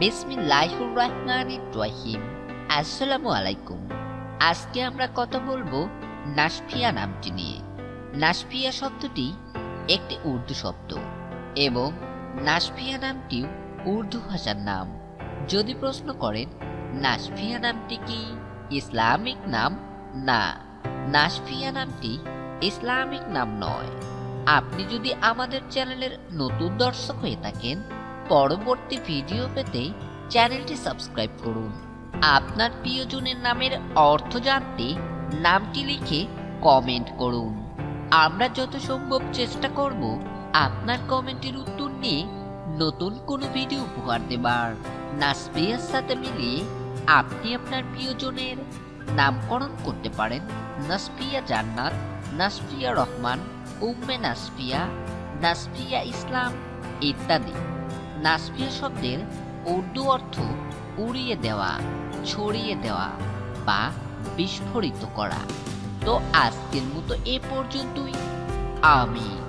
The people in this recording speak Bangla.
বিসমিল্লাহির রহমানির রহিম আসসালামু আলাইকুম আজকে আমরা কথা বলব নাসফিয়া নামটি নিয়ে। নাসফিয়া শব্দটি একটি উর্দু শব্দ এবং নাসফিয়া নামটিও উর্দু ভাষার নাম। যদি প্রশ্ন করেন, নাসফিয়া নামটি কি ইসলামিক নাম? না, নাসফিয়া নামটি ইসলামিক নাম নয়। আপনি যদি আমাদের চ্যানেলের নতুন দর্শক হয়ে থাকেন পরবর্তী ভিডিও পেতে চ্যানেলটি সাবস্ক্রাইব করুন। আপনার প্রিয়জনের নামের অর্থ জানতে নামটি লিখে কমেন্ট করুন। আমরা যত সম্ভব চেষ্টা করব আপনার কমেন্টের উত্তর নিয়ে নতুন কোনো ভিডিও উপহার দেবার। নাসপিয়ার সাথে মিলিয়ে আপনি আপনার প্রিয়জনের নামকরণ করতে পারেন নাসপিয়া জান্নাত নাসপিয়া রহমান, উম্মে নাসপিয়া নাসপিয়া ইসলাম ইত্যাদি। নাসপিয়া শব্দের উর্দু অর্থ উড়িয়ে দেওয়া, ছড়িয়ে দেওয়া বা বিস্ফোরিত করা। তো আজকের মতো এ পর্যন্তই। আমি